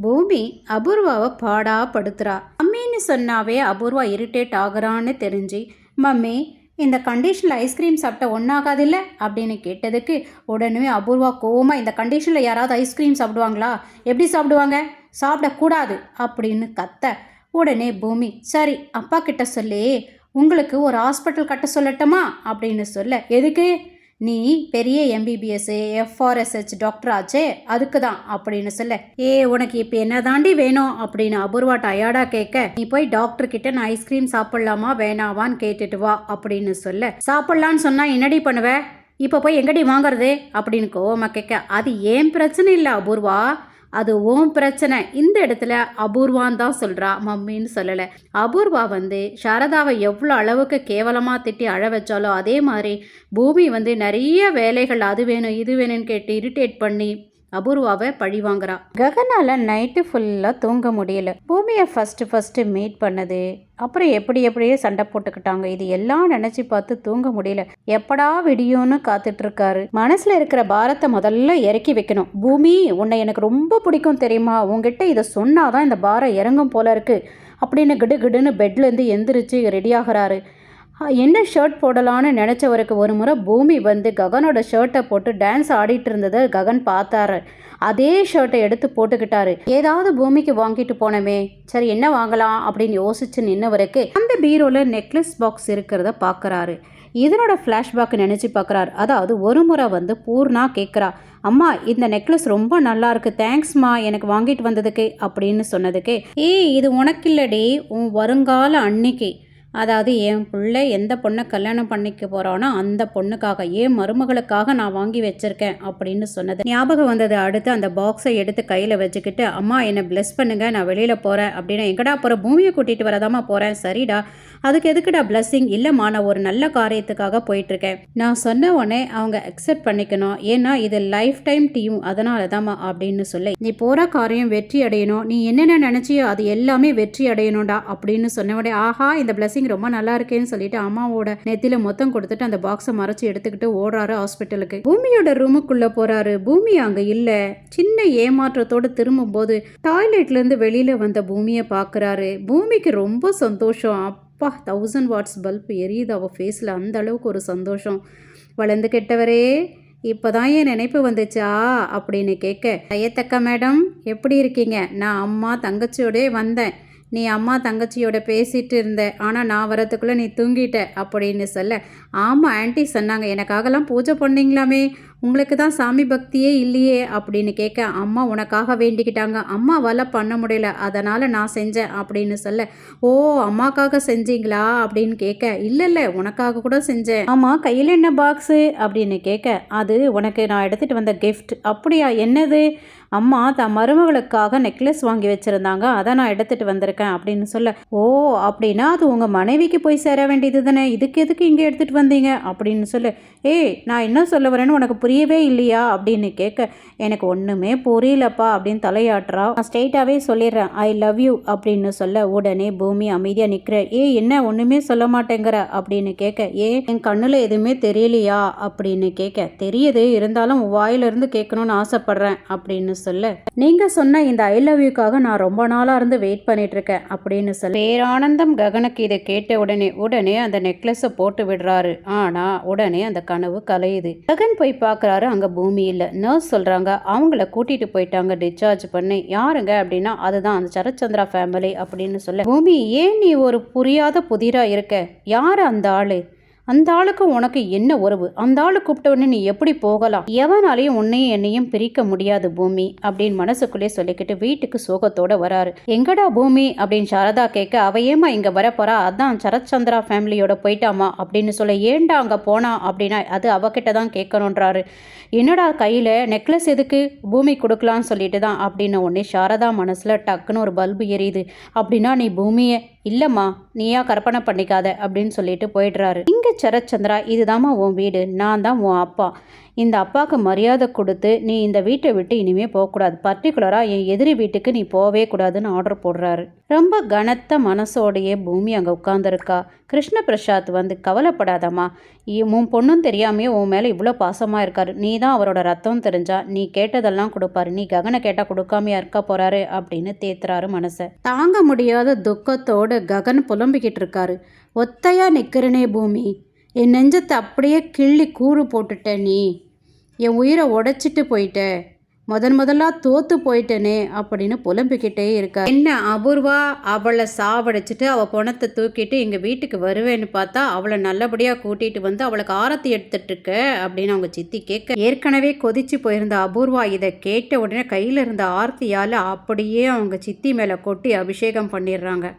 பூமி அபூர்வாவை பாடா படுத்துறா. அம்மின்னு சொன்னாவே அபூர்வா இரிட்டேட் ஆகுறான்னு தெரிஞ்சு மம்மி இந்த கண்டிஷனில் ஐஸ்கிரீம் சாப்பிட்ட ஒன்றாகாதில்ல அப்படின்னு கேட்டதுக்கு உடனே அபூர்வா கோவமாக இந்த கண்டிஷனில் யாராவது ஐஸ்கிரீம் சாப்பிடுவாங்களா? எப்படி சாப்பிடுவாங்க? சாப்பிடக்கூடாது அப்படின்னு கத்த. உடனே பூமி சரி அப்பா கிட்ட சொல்லி உங்களுக்கு ஒரு ஹாஸ்பிட்டல் கட்ட சொல்லட்டுமா? அப்படின்னு சொல்ல. எதுக்கு? நீ பெரிய எம்பிபிஎஸ் எஃப்ஆர்எஸ்ஹெச் டாக்டர் ஆச்சே அதுக்கு தான் அப்படின்னு சொல்ல. ஏ உனக்கு இப்போ என்ன தாண்டி வேணும் அப்படின்னு அபூர்வா டயர்டா கேட்க நீ போய் டாக்டர் கிட்ட நான் ஐஸ்கிரீம் சாப்பிடலாமா வேணாவான்னு கேட்டுட்டு வா அப்படின்னு சொல்ல. சாப்பிடலான்னு சொன்னா என்னடி பண்ணுவ? இப்போ போய் எங்கடி வாங்குறது? அப்படின்னு கோவமா கேட்க அது ஏன் பிரச்சனை இல்லை அபூர்வா? அது ஓம் பிரச்சனை. இந்த இடத்துல அபூர்வான் தான் சொல்கிறா மம்மின்னு சொல்லலை. அபூர்வா வந்து சாரதாவை எவ்வளோ அளவுக்கு கேவலமாக திட்டி அழ வச்சாலோ அதே மாதிரி பூமி வந்து நிறைய வேலைகள் அது வேணும் இது வேணும்னு கேட்டு இரிட்டேட் பண்ணி அபூர்வாவை பழி வாங்குறா. ககனால நைட்டு ஃபுல்லாக தூங்க முடியல. பூமியை ஃபஸ்ட்டு ஃபஸ்ட்டு மீட் பண்ணது. அப்புறம் எப்படி எப்படியே சண்டை போட்டுக்கிட்டாங்க. இது எல்லாம் நினச்சி பார்த்து தூங்க முடியல. எப்படா விடியும்னு காத்துட்டு இருக்காரு மனசில் இருக்கிற பாரத்தை முதல்ல இறக்கி வைக்கணும். பூமி உன்னை எனக்கு ரொம்ப பிடிக்கும் தெரியுமா? உங்ககிட்ட இதை சொன்னாதான் இந்த பாரம் இறங்கும் போல இருக்கு. அப்படின்னு கிடு கிடுன்னு பெட்லேருந்து எந்திரிச்சு ரெடி ஆகிறாரு. என்ன ஷர்ட் போடலான்னு நினச்சவருக்கு ஒரு முறை பூமி வந்து ககனோட ஷர்ட்டை போட்டு டான்ஸ் ஆடிட்டு இருந்ததை ககன் பார்த்தாரு. அதே ஷர்ட்டை எடுத்து போட்டுக்கிட்டாரு. ஏதாவது பூமிக்கு வாங்கிட்டு போனமே சரி என்ன வாங்கலாம் அப்படின்னு யோசிச்சு நின்னவருக்கு அந்த பீரோவில் நெக்லஸ் பாக்ஸ் இருக்கிறத பார்க்குறாரு இதனோட ஃப்ளாஷ்பேக் நினச்சி பார்க்குறாரு அதாவது ஒரு முறை வந்து பூர்ணா கேட்குறா அம்மா இந்த நெக்லஸ் ரொம்ப நல்லா இருக்கு. தேங்க்ஸ்மா எனக்கு வாங்கிட்டு வந்ததுக்கு அப்படின்னு சொன்னதுக்கு ஏய் இது உனக்கு இல்லடி உன் வருங்கால அன்னைக்கு. அதாவது என் பிள்ளை எந்த பொண்ணை கல்யாணம் பண்ணிக்க போகிறானோ அந்த பொண்ணுக்காக என் மருமகளுக்காக நான் வாங்கி வச்சிருக்கேன் அப்படின்னு சொன்னது. ஞாபகம் வந்தது அடுத்து அந்த பாக்ஸை எடுத்து கையில் வச்சுக்கிட்டு அம்மா என்னை பிளஸ் பண்ணுங்க நான் வெளியில் போகிறேன் அப்படின்னு எங்கடா போகிற பூமியை கூட்டிகிட்டு வரதாம்மா போகிறேன் சரிடா. அதுக்கு எதுக்குடா பிளஸ்ஸிங் இல்லைம்மா நான் ஒரு நல்ல காரியத்துக்காக போயிட்டுருக்கேன். நான் சொன்ன உடனே அவங்க அக்செப்ட் பண்ணிக்கணும். ஏன்னா இது லைஃப் டைம் டீம் அதனால தாம்மா அப்படின்னு சொல்லி நீ போகிற காரியம் வெற்றி அடையணும். நீ என்னென்ன நினச்சியோ அது எல்லாமே வெற்றி அடையணும்டா அப்படின்னு சொன்ன உடனே ஆஹா இந்த ஃபீலிங் ரொம்ப நல்லா இருக்கேன்னு சொல்லிட்டு அம்மாவோட நெத்தியில மொத்தம் கொடுத்துட்டு அந்த பாக்ஸை மறைச்சு எடுத்துக்கிட்டு ஓடுறாரு ஹாஸ்பிட்டலுக்கு பூமியோட ரூமுக்குள்ள போறாரு. பூமி அங்க இல்ல. சின்ன ஏமாற்றத்தோட திரும்பும்போது டாய்லெட்ல இருந்து வெளியில வந்த பூமியை பாக்குறாரு பூமிக்கு ரொம்ப சந்தோஷம். அப்பா தௌசண்ட் வாட்ஸ் பல்ப் எரியுது அவள் ஃபேஸில் அந்த அளவுக்கு ஒரு சந்தோஷம். வளர்ந்து கெட்டவரே இப்போதான் என் நினைப்பு வந்துச்சா? அப்படின்னு கேட்க ஐயத்தக்கா மேடம் எப்படி இருக்கீங்க? நான் அம்மா தங்கச்சியோடே வந்தேன். நீ அம்மா தங்கச்சியோட பேசிட்டு இருந்த ஆனால் நான் வரத்துக்குள்ளே நீ தூங்கிட்ட அப்படின்னு சொல்ல. ஆமாம் ஆன்ட்டி சொன்னாங்க எனக்காகலாம் பூஜை பண்ணிங்களாமே உங்களுக்கு தான் சாமி பக்தியே இல்லையே அப்படின்னு கேட்க அம்மா உனக்காக வேண்டிக்கிட்டாங்க. அம்மாவால் பண்ண முடியல. அதனால் நான் செஞ்சேன் அப்படின்னு சொல்ல ஓ அம்மாக்காக செஞ்சீங்களா? அப்படின்னு கேட்க இல்லை இல்லை உனக்காக கூட செஞ்சேன். ஆமாம் கையில் என்ன பாக்ஸு அப்படின்னு கேட்க அது உனக்கு நான் எடுத்துகிட்டு வந்த கிஃப்ட் அப்படியா? என்னது? அம்மா தன் மருமகளுக்காக நெக்லஸ் வாங்கி வச்சுருந்தாங்க. அதை நான் எடுத்துகிட்டு வந்திருக்கேன் அப்படின்னு சொல்ல ஓ அப்படின்னா அது உங்கள் மனைவிக்கு போய் சேர வேண்டியது தானே. இதுக்கு எதுக்கு இங்கே எடுத்துகிட்டு வந்தீங்க? அப்படின்னு சொல்லு ஏய் நான் என்ன சொல்ல வரேன்னு உனக்கு புரியவே இல்லையா அப்படின்னு கேட்க எனக்கு ஒன்றுமே புரியலப்பா அப்படின்னு தலையாட்டுறா. நான் ஸ்ட்ரெயிட்டாகவே சொல்லிடுறேன். ஐ லவ் யூ அப்படின்னு சொல்ல உடனே பூமி அமைதியாக நிற்கிற ஏ என்ன? ஒன்றுமே சொல்ல மாட்டேங்கிற அப்படின்னு கேட்க ஏன் என் கண்ணில் எதுவுமே தெரியலையா? அப்படின்னு கேட்க தெரியுது. இருந்தாலும் வாயிலிருந்து கேட்கணும்னு ஆசைப்படுறேன் அப்படின்னு சொல்ல நீங்கள் சொன்ன இந்த ஐ லவ் யூக்காக நான் ரொம்ப நாளாக இருந்து வெயிட் பண்ணிட்டு இருக்கேன் அப்படின்னு சொல்ல பேரானந்தம் ககனுக்கு இதை கேட்ட உடனே உடனே அந்த நெக்லஸை போட்டு விடுறாரு. ஆனால் உடனே அந்த கனவு கலையுது. ககன் போய் பார்க்க பார்க்குறாரு. அங்கே பூமி இல்லை. நர்ஸ் சொல்கிறாங்க அவங்கள கூட்டிகிட்டு போயிட்டாங்க டிஸ்சார்ஜ் பண்ணி. யாருங்க அப்படின்னா அதுதான் அந்த சரச்சந்திரா ஃபேமிலி அப்படின்னு சொல்ல. பூமி ஏன் நீ ஒரு புரியாத புதிராக இருக்க? யார் அந்த ஆள்? அந்த ஆளுக்கு உனக்கு என்ன உறவு? அந்த ஆளு கூப்பிட்ட நீ எப்படி போகலாம்? எவனாலையும் உன்னையும் என்னையும் பிரிக்க முடியாது பூமி அப்படின்னு மனசுக்குள்ளே சொல்லிக்கிட்டு வீட்டுக்கு சோகத்தோட வராரு. எங்கடா பூமி? அப்படின்னு சாரதா கேட்க அவ ஏமா இங்க வரப்போறா? அதான் சரத்சந்திரா ஃபேமிலியோட போயிட்டாமா? அப்படின்னு சொல்ல ஏன்டா அங்க போனா? அப்படின்னா அது அவகிட்ட தான் கேட்கணுன்றாரு என்னடா கையில்? நெக்லஸ் எதுக்கு? பூமி கொடுக்கலான்னு சொல்லிட்டு தான் அப்படின்னு உடனே சாரதா மனசில் டக்குன்னு ஒரு பல்பு எரியுது. அப்படின்னா நீ பூமியை இல்லைம்மா நீயா கற்பனை பண்ணிக்காத அப்படின்னு சொல்லிட்டு போயிடுறாரு. இங்கே சரத்சந்திரா இதுதாம்மா உன் வீடு நான் தான் உன் அப்பா. இந்த அப்பாவுக்கு மரியாதை கொடுத்து நீ இந்த வீட்டை விட்டு இனிமே போகக்கூடாது. பர்டிகுலராக என் எதிரி வீட்டுக்கு நீ போவே கூடாதுன்னு ஆர்டர் போடுறாரு. ரொம்ப கனத்த மனசோடையே பூமி அங்கே உட்காந்துருக்கா கிருஷ்ண பிரசாத் வந்து கவலைப்படாதம்மா. உன் பொண்ணும் தெரியாமையே உன் மேலே இவ்வளோ பாசமாக இருக்காரு. நீ தான் அவரோட ரத்தம் தெரிஞ்சா நீ கேட்டதெல்லாம் கொடுப்பாரு. நீ ககனை கேட்டால் கொடுக்காமையா இருக்க போகிறாரு அப்படின்னு தேத்துறாரு மனசை. தாங்க முடியாத துக்கத்தோடு ககன் புலம்பிக்கிட்டு இருக்காரு. ஒத்தையாக நிற்கிறனே பூமி. என் நெஞ்சத்தை அப்படியே கிள்ளி கூறு போட்டுட்ட நீ. என் உயிரை உடைச்சிட்டு போயிட்ட முதன் முதலாக தோத்து போயிட்டனே அப்படின்னு புலம்பிக்கிட்டே இருக்கா. என்ன அபூர்வா அவளை சாவடிச்சிட்டு அவள் பணத்தை தூக்கிட்டு எங்கள் வீட்டுக்கு வருவேன்னு பார்த்தா அவளை நல்லபடியாக கூட்டிகிட்டு வந்து அவளுக்கு ஆரத்தி எடுத்துட்டு இருக்க அப்படின்னு அவங்க சித்தி கேட்க ஏற்கனவே கொதிச்சு போயிருந்த அபூர்வா இதை கேட்ட உடனே கையில் இருந்த ஆர்த்தியால் அப்படியே அவங்க சித்தி மேலே கொட்டி அபிஷேகம் பண்ணிடுறாங்க.